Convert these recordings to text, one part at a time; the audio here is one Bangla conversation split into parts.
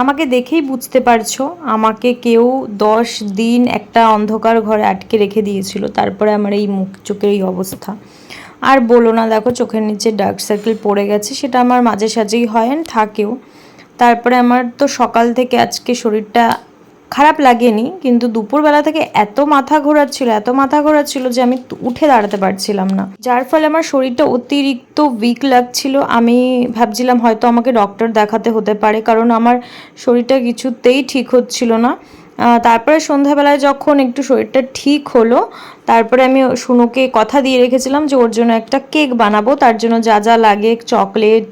আমাকে দেখেই বুঝতে পারছ, আমাকে কেউ দশ দিন একটা অন্ধকার ঘরে আটকে রেখে দিয়েছিল, তারপরে আমার এই মুখ চোখের এই অবস্থা। আর বলো না, দেখো চোখের নিচে ডার্ক সার্কেল পড়ে গেছে, সেটা আমার মাঝে সাঝেই হয় থাকেও। তারপরে আমার তো সকাল থেকে আজকে শরীরটা খারাপ লাগেনি, কিন্তু দুপুরবেলা থেকে এত মাথা ঘোরাচ্ছিল এত মাথা ঘোরাচ্ছিল যে আমি উঠে দাঁড়াতে পারছিলাম না। যার ফলে আমার শরীরটা অতিরিক্ত উইক লাগছিল। আমি ভাবছিলাম হয়তো আমাকে ডক্টর দেখাতে হতে পারে, কারণ আমার শরীরটা কিছুতেই ঠিক হচ্ছিল না। তারপরে সন্ধ্যাবেলায় যখন একটু শরীরটা ঠিক হলো, তারপরে আমি সুনুকে কথা দিয়ে রেখেছিলাম যে ওর জন্য একটা কেক বানাবো, তার জন্য যা যা লাগে, চকলেট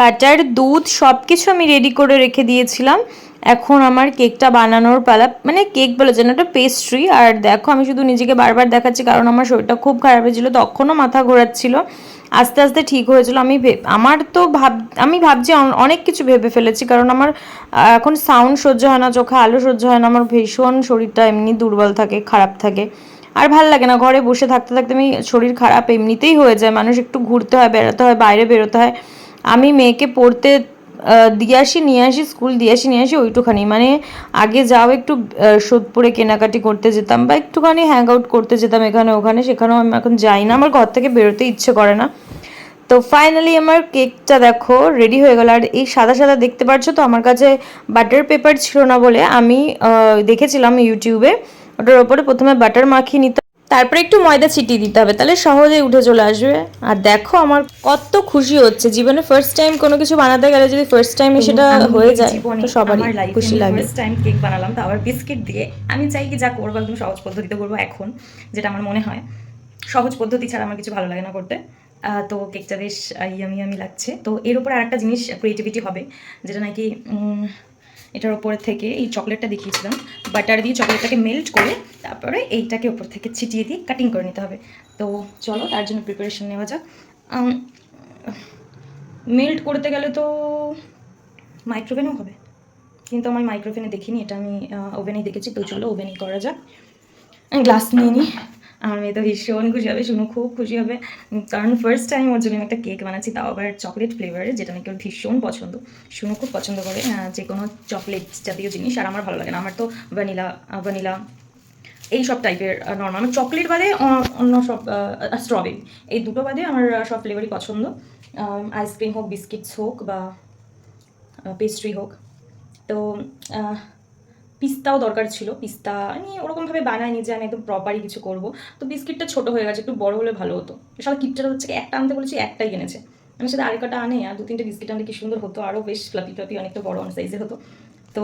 বাটার, দুধ সব কিছু আমি রেডি করে রেখে দিয়েছিলাম। এখন আমার কেকটা বানানোর পালা মানে কেক বলে যেন একটা পেস্ট্রি আর দেখো আমি শুধু নিজেকে বারবার দেখাচ্ছি, কারণ আমার শরীরটা খুব খারাপ হয়েছিল, তখনও মাথা ঘোরাচ্ছিল, আস্তে আস্তে ঠিক হয়েছিল, আমি আমার তো ভাব, আমি ভাবছি অনেক কিছু ভেবে ফেলেছি, কারণ আমার এখন সাউন্ড সহ্য হয় না, চোখে আলো সহ্য হয় না, আমার ভীষণ শরীরটা এমনি দুর্বল থাকে, খারাপ থাকে, আর ভালো লাগে না, ঘরে বসে থাকতে থাকতে আমি শরীর খারাপ এমনিতেই হয়ে যায়, মানুষ একটু ঘুরতে হয় বেরোতে হয়, বাইরে বেরোতে হয়, আমি মেয়েকে পড়তে দিয়ে আসি, নিয়ে আসি, স্কুল দিয়ে আসি, নিয়ে আসি, ওইটুখানি। মানে আগে যাও একটু সোদপুরে কেনাকাটি করতে যেতাম বা একটুখানি হ্যাং আউট করতে যেতাম এখানে ওখানে, সেখানেও আমি এখন যাই না। আমার ঘর থেকে বেরোতে ইচ্ছে করে না। তো ফাইনালি আমার কেকটা দেখো রেডি হয়ে গেল। আর এই সাদা সাদা দেখতে পাচ্ছ তো, আমার কাছে বাটার পেপার ছিল না বলে আমি দেখেছিলাম ইউটিউবে ওটার ওপরে প্রথমে বাটার মাখিয়ে নিতে তারপরে একটু ময়দা ছিটিয়ে দিতে হবে তাহলে সহজেই উঠে চলে আসবে। আর দেখো আমার কত খুশি হচ্ছে জীবনে ফার্স্ট টাইম কোনো কিছু বানাতে গেলে যদি ফার্স্ট টাইমে সেটা হয়ে যায় তো সবারই খুশি লাগে। ফার্স্ট টাইম কেক বানালাম তো আবার বিস্কিট দিয়ে আমি চাই কি যা করব একদম সহজ পদ্ধতিতে করব এখন যেটা আমার মনে হয়। সহজ পদ্ধতি ছাড়া আমার কিছু ভালো লাগে না করতে। আহ, তো কেকটা বেশ ইয়ামি ইয়ামি লাগছে। তো এর উপর আরেকটা জিনিস ক্রিয়েটিভিটি হবে যেটা নাকি উম, এটার উপর থেকে এই চকলেটটা দেখিয়েছিলাম। বাটার দিয়ে চকলেটটাকে মেল্ট করে তারপরে এইটাকে উপর থেকে ছিটিয়ে দিয়ে কাটিং করে নিতে হবে। তো চলো তার জন্য প্রিপারেশন নেওয়া যাক। মেল্ট করতে গেলে তো মাইক্রোওভেনও হবে। কিন্তু আমার মাইক্রোওভেনে দেখিনি, এটা আমি ওভেনেই দেখেছি। তো চলো ওভেনেই করা যাক। গ্লাস নিয়ে নিই। আমার মেয়ে তো ভীষণ খুশি হবে শুনো খুব খুশি হবে। কারণ ফার্স্ট টাইম ওর জন্য আমি একটা কেক বানাচ্ছি, তাও আবার চকলেট ফ্লেভারের যেটা নাকি ওর ভীষণ পছন্দ। শুনো খুব পছন্দ করে যে কোনো চকলেট জাতীয় জিনিস, আর আমার ভালো লাগে না। আমার তো ভ্যানিলা ভ্যানিলা এই সব টাইপের নর্মাল আমার চকলেট বাদে অন্য সব স্ট্রবেরি এই দুটো বাদে আমার সব ফ্লেভারই পছন্দ। আইসক্রিম হোক বিস্কিটস হোক বা পেস্ট্রি হোক। তো পিস্তাও দরকার ছিল, পিস্তা আমি ওরকমভাবে বানাইনি যে আমি একদম প্রপারই কিছু করব। তো বিস্কিটটা ছোট হয়ে গেছে, একটু বড় হলে ভালো হতো। সব কিটটা হচ্ছে একটা আনতে বলেছি, একটাই এনেছে আমি সাথে আরেকটা আনে, আর দু তিনটে বিস্কিট আনলে কি সুন্দর হতো আরও বেশ ফ্লাপি ফ্লাপি অনেকটা বড় অন সাইজে হতো। তো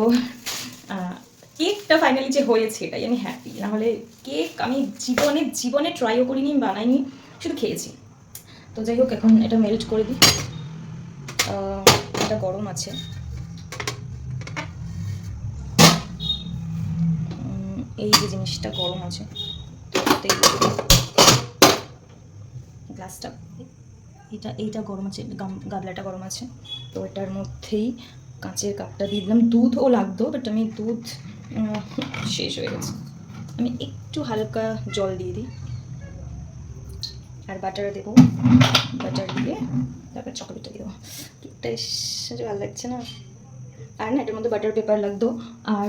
কেকটা ফাইনালি যে হয়েছে এটাই আমি হ্যাপি নাহলে কেক আমি জীবনে জীবনে ট্রাইও করিনি, বানাইনি, শুধু খেয়েছি। তো যাই হোক, এখন এটা মেল্ট করে দিই। এটা গরম আছে। এই যে জিনিসটা গরম আছে গ্লাসটা, এটা, এইটা গরম আছে গাবলাটা গরম আছে, তো এটার মধ্যেই কাঁচের কাপটা দিয়ে দিলাম। দুধও লাগতো বাট আমি দুধ শেষ হয়ে গেছে। আমি একটু হালকা জল দিয়ে দিই। আর বাটার দেবো। বাটার দিয়ে তারপর চকলেটটা দেবো। এসে ভালো লাগছে না? আর না, এটার মধ্যে বাটার পেপার লাগতো। আর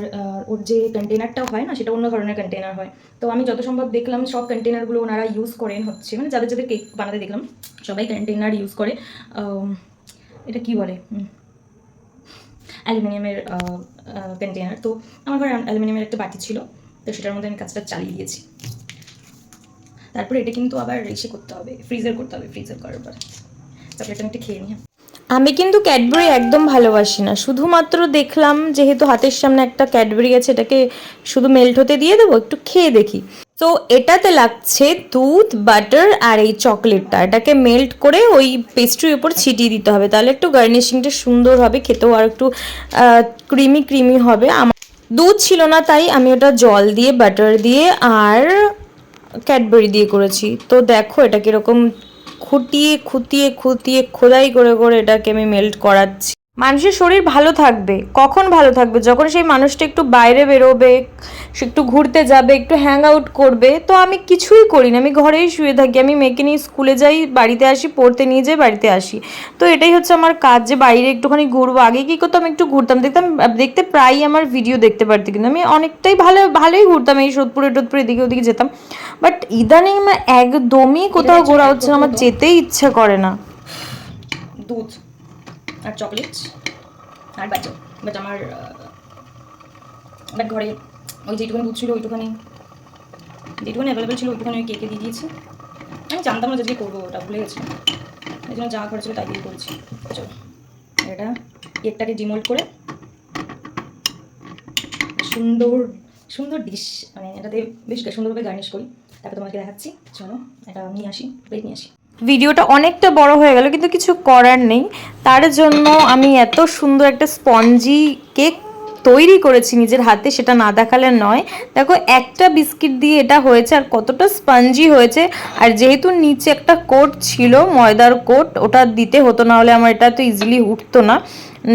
ওর যে কন্টেনারটাও হয় না, সেটা অন্য ধরনের কন্টেনার হয়। তো আমি যত সম্ভব দেখলাম, সব কন্টেনারগুলো ওনারা ইউজ করেন হচ্ছে। মানে যাদের যাদের কেক বানাতে দেখলাম, সবাই কন্টেনার ইউজ করে। এটা কি বলে? অ্যালুমিনিয়ামের কন্টেনার তো আমার ঘরে অ্যালুমিনিয়ামের একটা বাটি ছিল। তো সেটার মধ্যে আমি কাজটা চালিয়ে দিয়েছি। তারপরে এটা কিন্তু আবার রেসে করতে হবে ফ্রিজার করতে হবে ফ্রিজার করার পর। চকলেটটা আমি একটু খেয়ে নিই হ্যাঁ। আমি কিন্তু ক্যাডবেরি একদম ভালোবাসি না। শুধুমাত্র দেখলাম যেহেতু হাতের সামনে একটা ক্যাডবেরি আছে, এটাকে শুধু মেল্ট হতে দিয়ে দেবো, একটু খেয়ে দেখি। তো এটাতে লাগছে দুধ বাটার আর এই চকলেটটা এটাকে মেল্ট করে ওই পেস্ট্রির উপর ছিটিয়ে দিতে হবে। তাহলে একটু গার্নিশিংটা সুন্দর হবে, খেতেও আর একটু ক্রিমি ক্রিমি হবে। আমার দুধ ছিল না, তাই আমি ওটা জল দিয়ে বাটার দিয়ে আর ক্যাডবেরি দিয়ে করেছি। তো দেখো এটা কীরকম খুঁটিয়ে খুঁটিয়ে খুঁটিয়ে খোদাই করে করে এটাকে আমি মেল্ট করাচ্ছি। মানুষের শরীর ভালো থাকবে। কখন ভালো থাকবে? যখন সেই মানুষটা একটু বাইরে বেরোবে সে একটু ঘুরতে যাবে একটু হ্যাং আউট করবে তো আমি কিছুই করি না আমি ঘরেই শুয়ে থাকি। আমি মেয়েকে নিয়ে স্কুলে যাই বাড়িতে আসি পড়তে নিয়ে যাই বাড়িতে আসি। তো এটাই হচ্ছে আমার কাজ যে বাইরে একটুখানি ঘুরবো। আগে কী করতাম? একটু ঘুরতাম। দেখতাম দেখতে প্রায়ই আমার ভিডিও দেখতে পারতে। কিন্তু আমি অনেকটাই ভালো ভালোই ঘুরতাম। এই সোদপুরে টোদপুরে এদিকে ওদিকে যেতাম। বাট ইদানিং আমার একদমই কোথাও ঘোরা হচ্ছে না। আমার যেতেই ইচ্ছে করে না। দুধ। আর চকলেট আর বাচ্চা বাট আমার ঘরে ওই যেটুখানি দুধ ছিল ওইটুখানি যেটুখানি অ্যাভেলেবেল ছিল ওইটুখানি ওই কেকে দিয়ে দিয়েছি। আমি জানতাম না যে করব ওটা, ভুলে গেছি। এই জন্য যা খরচ ছিল তাই দিয়ে করেছি। চলো, এটা কেকটাকে ডিমোল্ড করে সুন্দর সুন্দর ডিশ মানে এটাতে বেশ সুন্দরভাবে গার্নিশ করি। তারপর তোমাকে দেখাচ্ছি। চলো, এটা নিয়ে আসি প্লেট নিয়ে আসি। ভিডিওটা অনেকটা বড় হয়ে গেল, কিন্তু কিছু করার নেই। তার জন্য আমি এত সুন্দর একটা স্পঞ্জি কেক তৈরি করেছি, নিজের হাতে সেটা না দেখালে নয়। দেখো, একটা বিস্কিট দিয়ে এটা হয়েছে আর কতটা স্পঞ্জি হয়েছে। আর যেহেতু নিচে একটা কোট ছিল, ময়দার কোট, ওটা দিতে হতো, না হলে আমার এটা তো ইজিলি উঠতো না।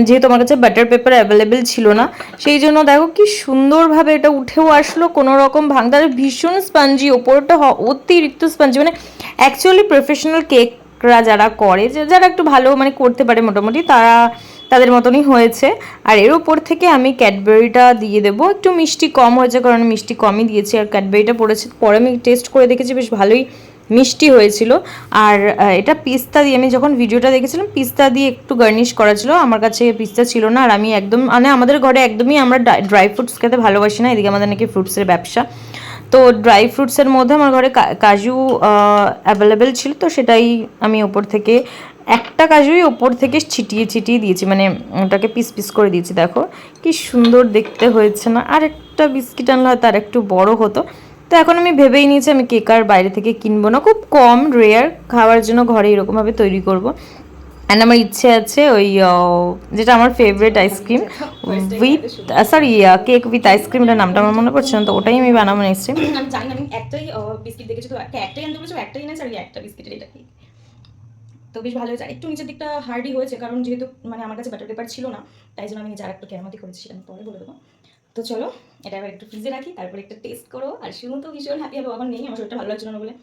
যেহেতু আমার কাছে বাটার পেপার অ্যাভেলেবেল ছিল না। সেই জন্য দেখো কি সুন্দরভাবে এটা উঠেও আসলো, কোনো রকম ভাঙতে ভীষণ স্পঞ্জি, ওপরটা অতিরিক্ত স্পঞ্জি। মানে অ্যাকচুয়ালি প্রফেশনাল কেকরা যারা করে যারা একটু ভালো মানে করতে পারে মোটামুটি, তারা তাদের মতনই হয়েছে। আর এর উপর থেকে আমি ক্যাডবেরিটা দিয়ে দেবো। একটু মিষ্টি কম হয়েছে কারণ মিষ্টি কমই দিয়েছি আর ক্যাডবেরিটা পড়েছে। পরে আমি টেস্ট করে দেখেছি, বেশ ভালোই মিষ্টি হয়েছিল। আর এটা পিস্তা দিয়ে আমি যখন ভিডিওটা দেখেছিলাম, পিস্তা দিয়ে একটু গার্নিশ করা ছিল। আমার কাছে পিস্তা ছিল না আর আমি একদম মানে আমাদের ঘরে একদমই আমরা ড্রাই ফ্রুটস খেতে ভালোবাসি না। এদিকে আমাদের নাকি ফ্রুটসের ব্যবসা। তো ড্রাই ফ্রুটসের মধ্যে আমার ঘরে কাজু অ্যাভেলেবেল ছিল। তো সেটাই আমি ওপর থেকে একটা কাজুই ওপর থেকে ছিটিয়ে ছিটিয়ে দিয়েছি মানে ওটাকে পিস পিস করে দিয়েছি, দেখো। কি সুন্দর দেখতে হয়েছে না? আর একটা বিস্কিট আনলে হয়তো আর একটু বড় হতো। তো এখন আমি ভেবেই নিয়েছি আমি কেক আর বাইরে থেকে কিনবো না। খুব কম রেয়ার খাওয়ার জন্য ঘরে এরকমভাবে তৈরি করব। অ্যান্ড আমার ইচ্ছে আছে ওই যেটা আমার favourite ice cream with sorry cake with আইসক্রিমটার নামটা আমার মনে পড়ছে না, তো ওটাই আমি বানাবো নেক্সট আমি জানি আমি একটাই বিস্কিট দেখেছি, তো একটাই একটাই এটা তো বেশ ভালো হয়েছে। একটু নিচের দিকটা হার্ডই হয়েছে, কারণ যেহেতু মানে আমার কাছে বাটার পেপার ছিল না, তাই জন্য আমি নিজে আর একটু কেরামতি করেছি সেটা আমি পরে বলে দেবো। তো চলো, এটা এবার একটু ফ্রিজে রাখি, তারপরে একটা টেস্ট করো। আর শুনুন তো ভীষণ হ্যাপি হবে, আমার নেই, আমার শরীরটা ভালো লাগছিল না বলে।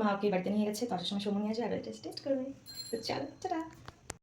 মা ওকে বাড়িতে নিয়ে গেছে তার সময় সময় নিয়ে আসে আর টেস্ট টেস্ট করবে। তো চলো, টাটা।